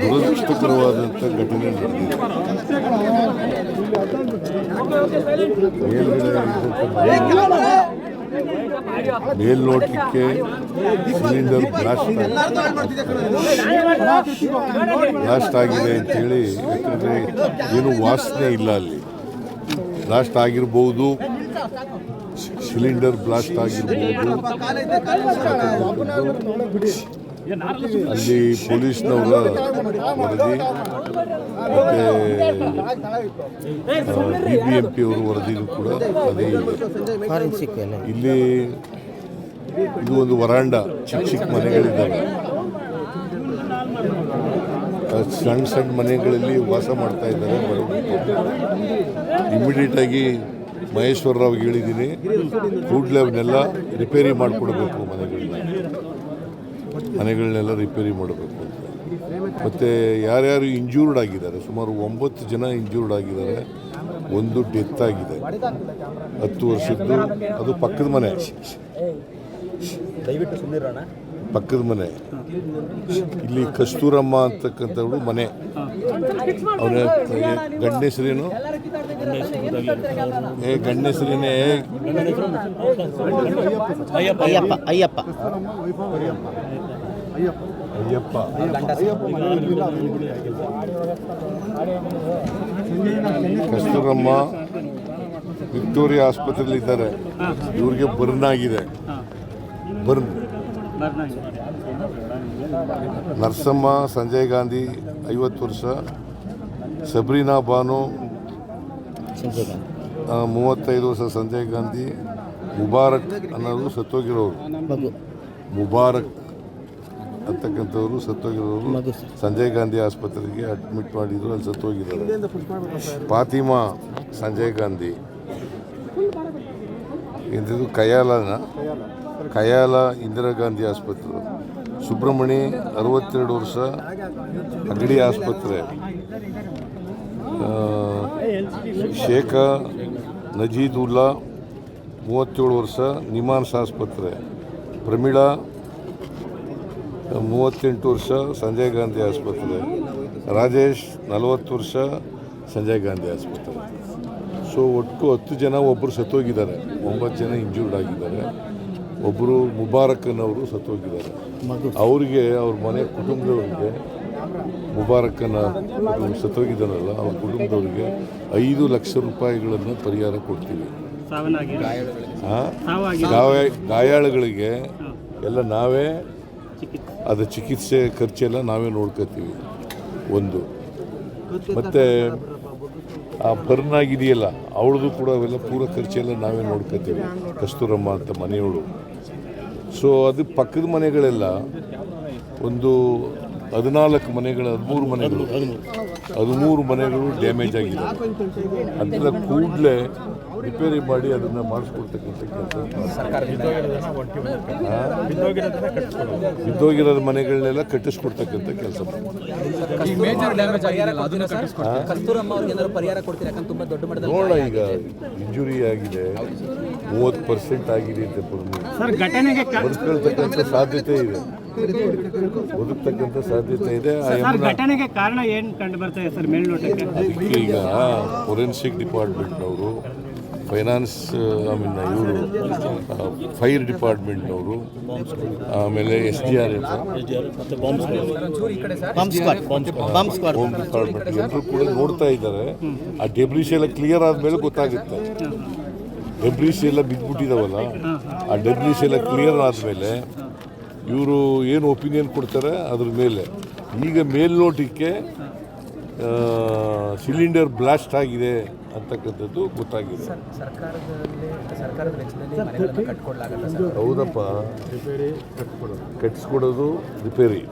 ದುರದೃಷ್ಟಕರವಾದಂಥ ಘಟನೆ ನಡೆದಿದೆ ಮೇಲ್ನೋಟಕ್ಕೆ ಸಿಲಿಂಡರ್ ಬ್ಲಾಸ್ಟ್ ಬ್ಲಾಸ್ಟ್ ಆಗಿದೆ ಅಂತೇಳಿ, ಯಾಕಂದರೆ ಏನು ವಾಸನೆ ಇಲ್ಲ ಅಲ್ಲಿ. ಬ್ಲಾಸ್ಟ್ ಆಗಿರ್ಬೋದು, ಸಿಲಿಂಡರ್ ಬ್ಲಾಸ್ಟ್ ಆಗಿರ್ಬೋದು. ಅಲ್ಲಿ ಪೊಲೀಸ್ನವರ ವರದಿ, ಮತ್ತೆ ಬಿ ಬಿ ಎಂ ಪಿ ಅವರ ವರದಿನೂ ಕೂಡ ಅದೇ ಇದೆ. ಇಲ್ಲಿ ಇದು ಒಂದು ವರಾಂಡ ಚಿಕ್ಕ ಚಿಕ್ಕ ಮನೆಗಳಿದ್ದಾವೆ. ಸಣ್ಣ ಸಣ್ಣ ಮನೆಗಳಲ್ಲಿ ವಾಸ ಮಾಡ್ತಾ ಇದ್ದಾರೆ ಇಮಿಡಿಯೇಟ್ ಆಗಿ ಮಹೇಶ್ವರ ರಾವ್ಗೆ ಹೇಳಿದ್ದೀನಿ ಫುಡ್ ಅವನ್ನೆಲ್ಲ ರಿಪೇರಿ ಮಾಡಿಕೊಡ್ಬೇಕು ಮನೆಗಳನ್ನ ಮನೆಗಳನ್ನೆಲ್ಲ ರಿಪೇರಿ ಮಾಡಬೇಕು ಅಂತ. ಮತ್ತು ಯಾರ್ಯಾರು ಇಂಜೂರ್ಡ್ ಆಗಿದ್ದಾರೆ ಸುಮಾರು ಒಂಬತ್ತು ಜನ ಇಂಜೂರ್ಡ್ ಆಗಿದ್ದಾರೆ ಒಂದು ಡೆತ್ ಆಗಿದೆ. ಹತ್ತು ವರ್ಷದ್ದು ಅದು ಪಕ್ಕದ ಮನೆ. ಪಕ್ಕದ ಮನೆ. ಇಲ್ಲಿ ಕಸ್ತೂರಮ್ಮ ಅಂತಕ್ಕಂಥವಳು ಮನೆ. ಅವನ ಗಂಡ ಹೆಸರೇನು ಏ ಅಯ್ಯಪ್ಪ. ಅಯ್ಯಪ್ಪ ಅಯ್ಯಪ್ಪ. ಕಸ್ತೂರಮ್ಮ ವಿಕ್ಟೋರಿಯಾ ಆಸ್ಪತ್ರೆಯಲ್ಲಿ ಇದ್ದಾರೆ ಇವ್ರಿಗೆ ಬರ್ನ್ ಆಗಿದೆ. ಬರ್ನ್. ನರಸಮ್ಮ ಸಂಜಯ್ ಗಾಂಧಿ ಐವತ್ತು ವರ್ಷ ಸಬ್ರೀನಾ ಬಾನು ಸಂಜಯ್ ಗಾಂಧಿ. ಮೂವತ್ತೈದು ವರ್ಷ ಸಂಜಯ್ ಗಾಂಧಿ ಮುಬಾರಕ್ ಅನ್ನೋರು ಸತ್ತೋಗಿರೋರು. ಮಗು. ಮುಬಾರಕ್ ಅಂತಕ್ಕಂಥವ್ರು ಸತ್ತೋಗಿರೋರು. ಸಂಜಯ್ ಗಾಂಧಿ ಆಸ್ಪತ್ರೆಗೆ ಅಡ್ಮಿಟ್ ಮಾಡಿದ್ರು ಅಲ್ಲಿ ಸತ್ತೋಗಿದ್ದಾರೆ. ಫಾತಿಮಾ ಸಂಜಯ್ ಗಾಂಧಿ. ಇಂಥದ್ದು ಕಯಾಲನ ಕಯಾಲ ಇಂದಿರಾ ಗಾಂಧಿ ಆಸ್ಪತ್ರೆ. ಸುಬ್ರಹ್ಮಣಿ ಅರವತ್ತೆರಡು ವರ್ಷ ಅಗಡಿ ಆಸ್ಪತ್ರೆ. ಶೇಖ ನಜೀದುಲ್ಲಾ, ಮೂವತ್ತೇಳು ವರ್ಷ, ನಿಮಾನ್ಸ್ ಆಸ್ಪತ್ರೆ. ಪ್ರಮೀಳಾ, ಮೂವತ್ತೆಂಟು ವರ್ಷ, ಸಂಜಯ್ ಗಾಂಧಿ ಆಸ್ಪತ್ರೆ. ರಾಜೇಶ್, ನಲವತ್ತು ವರ್ಷ, ಸಂಜಯ್ ಗಾಂಧಿ ಆಸ್ಪತ್ರೆ. ಸೊ, ಒಟ್ಟು ಹತ್ತು ಜನ ಒಬ್ಬರು ಸತ್ತೋಗಿದ್ದಾರೆ. ಒಂಬತ್ತು ಜನ ಇಂಜೂರ್ಡ್ ಆಗಿದ್ದಾರೆ. ಒಬ್ಬರು ಮುಬಾರಕ್ಕನವರು ಸತ್ತೋಗಿದ್ದಾರೆ. ಅವರಿಗೆ, ಅವ್ರ ಮನೆ ಕುಟುಂಬದವರಿಗೆ ಮುಬಾರಕ್ಕನ ಸತ್ತೋಗಿದ್ದಾನಲ್ಲ ಅವ್ರ ಕುಟುಂಬದವರಿಗೆ ಐದು ಲಕ್ಷ ರೂಪಾಯಿಗಳನ್ನು ಪರಿಹಾರ ಕೊಡ್ತೀವಿ. ಗಾಯಾಳುಗಳಿಗೆ ಎಲ್ಲ ನಾವೇ ಅದು ಚಿಕಿತ್ಸೆ ಖರ್ಚೆಲ್ಲ ನಾವೇ ನೋಡ್ಕೋತೀವಿ. ಒಂದು. ಮತ್ತು ಆ ಬರ್ನ್ ಆಗಿದೆಯಲ್ಲ ಅವಳದು ಕೂಡ ಅವೆಲ್ಲ ಪೂರ ಖರ್ಚೆಲ್ಲ ನಾವೇ ನೋಡ್ಕೋತೀವಿ. ಕಸ್ತೂರಮ್ಮ ಅಂತ ಮನೆಯವಳು. ಸೊ ಅದು ಪಕ್ಕದ ಮನೆಗಳೆಲ್ಲ ಒಂದು ಹದಿನಾಲ್ಕು ಮನೆಗಳು ಹದಿಮೂರು ಮನೆಗಳು. ಹದಿಮೂರು ಮನೆಗಳು ಡ್ಯಾಮೇಜ್ ಆಗಿದೆ ಅದರ ಕೂಡಲೇ ರಿಪೇರಿ ಮಾಡಿ ಅದನ್ನು ಮಾಡಿಸ್ಕೊಡ್ತಕ್ಕಂಥ ಕೆಲಸ. ಬಿದ್ದೋಗಿರೋದು ಮನೆಗಳನ್ನೆಲ್ಲ ಕಟ್ಟಿಸ್ಕೊಡ್ತಕ್ಕಂಥ ಕೆಲಸ ಈ ಮೇಜರ್ ಡ್ಯಾಮೇಜ್ ಆಗಿದೆಯಲ್ಲ ಅದನ್ನ ಕಟ್ಟಿಸ್ಕೊಡ್ತೀವಿ ಕಸ್ತೂರಮ್ಮ ಅವ್ರಿಗೆ ಏನಾದ್ರು ಪರಿಹಾರ ಕೊಡ್ತೀರಾ? ಯಾಕಂದ್ರೆ ತುಂಬಾ ದೊಡ್ಡ ಮಟ್ಟದಲ್ಲಿ ನೋಡೋಣ ಈಗ ಇಂಜುರಿ ಆಗಿದೆ ಮೂವತ್ತು ಪರ್ಸೆಂಟ್ ಆಗಿದೆ ಅಂತ ಬರ್ಕೊಳ್ತಕ್ಕಂಥ ಸರ್ ಘಟನೆಗೆ ಕಾ- ಸಾಧ್ಯತೆ ಇದೆ. ಬದುಕ್ತಕ್ಕಂಥ ಸಾಧ್ಯತೆ ಇದೆ. ಘಟನೆಗೆ ಕಾರಣ ಏನು ಕಂಡು ಬರ್ತಾ ಸರ್ ಮೇಲ್ನೋಟಕ್ಕೆ? ಈಗ ಫೊರೆನ್ಸಿಕ್ ಡಿಪಾರ್ಟ್ಮೆಂಟ್ನವರು ಫೈನಾನ್ಸ್ ಐ ಮೀನ್ ಇವರು ಫೈರ್ ಡಿಪಾರ್ಟ್ಮೆಂಟ್ನವರು ಆಮೇಲೆ S D R F. Home department ಎಲ್ಲರೂ ಕೂಡ ನೋಡ್ತಾ ಇದ್ದಾರೆ. ಆ ಡೆಬ್ರಿಸ್ ಎಲ್ಲ ಕ್ಲಿಯರ್ ಆದಮೇಲೆ ಗೊತ್ತಾಗುತ್ತೆ. ಡೆಬ್ರಿಸ್ ಎಲ್ಲ ಬಿದ್ದುಬಿಟ್ಟಿದಾವಲ್ಲ ಆ ಡೆಬ್ರಿಸ್ ಎಲ್ಲ ಕ್ಲಿಯರ್ ಆದಮೇಲೆ ಇವರು ಏನು ಒಪಿನಿಯನ್ ಕೊಡ್ತಾರೆ ಅದ್ರ ಮೇಲೆ ಈಗ ಮೇಲ್ನೋಟಕ್ಕೆ ಸಿಲಿಂಡರ್ ಬ್ಲಾಸ್ಟ್ ಆಗಿದೆ ಅಂತಕ್ಕಂಥದ್ದು ಗೊತ್ತಾಗಿದೆ ಹೌದಪ್ಪ ಕಟ್ಸ್ಕೊಡೋದು ರಿಪೇರಿ